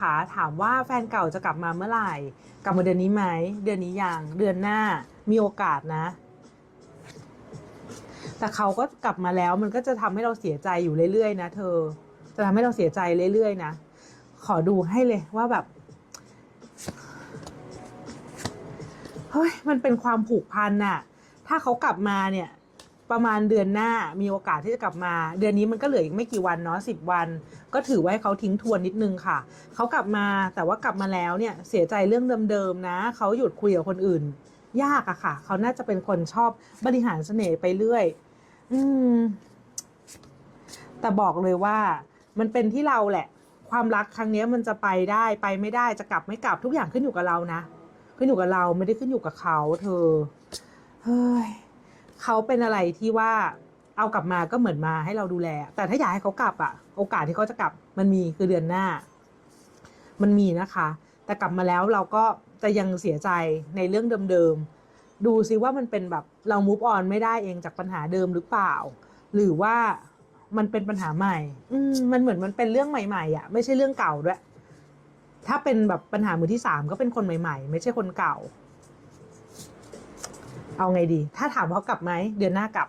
ขาถามว่าแฟนเก่าจะกลับมาเมื่อไหร่ กลับมาเดือนนี้ไหมเดือนนี้ยังเดือนหน้ามีโอกาสนะ แต่เขาก็กลับมาแล้วมันก็จะทำให้เราเสียใจอยู่เรื่อยๆนะเธอ จะทำให้เราเสียใจเรื่อยๆนะขอดูให้เลยว่าแบบเฮ้ยมันเป็นความผูกพันน่ะ ถ้าเขากลับมาเนี่ย ประมาณเดือนหน้ามีโอกาสที่จะกลับมา เดือนนี้มันก็เหลืออีกไม่กี่วันเนาะสิบวัน ก็ถือว่าให้เขาทิ้งทวนนิดนึงค่ะ เขากลับมาแต่ว่ากลับมาแล้วเนี่ยเสียใจเรื่องเดิมๆนะ เขาหยุดคุยกับคนอื่น ยากอะค่ะ เขาน่าจะเป็นคนชอบบริหารเสน่ห์ไปเรื่อย อืม แต่บอกเลยว่า มันเป็นที่เราแหละ ความรักครั้งนี้มันจะไปได้ไปไม่ได้จะกลับไม่กลับทุกอย่างขึ้นอยู่กับเรานะขึ้นอยู่กับเราไม่ได้ขึ้นอยู่กับเขา เธอ เฮ้ย เขาเป็นอะไรที่ว่าเอากลับมาก็เหมือนมาให้เราดูแล แต่ถ้าอยากให้เขากลับอะโอกาสที่เขาจะกลับมันมีคือเดือนหน้า มันมีนะคะ แต่กลับมาแล้วเราก็จะยังเสียใจในเรื่องเดิมๆดูซิว่ามันเป็นแบบเรา move on ไม่ได้เองจากปัญหาเดิมหรือเปล่า หรือว่ามันเป็นปัญหาใหม่ อืมมันเหมือนมันเป็นเรื่องใหม่ๆอะไม่ใช่เรื่องเก่าด้วยถ้าเป็นแบบปัญหามือที่สามก็เป็นคนใหม่ ๆ ไม่ใช่คนเก่า เอาไงดี ถ้าถามว่ากลับไหมเดือนหน้ากลับ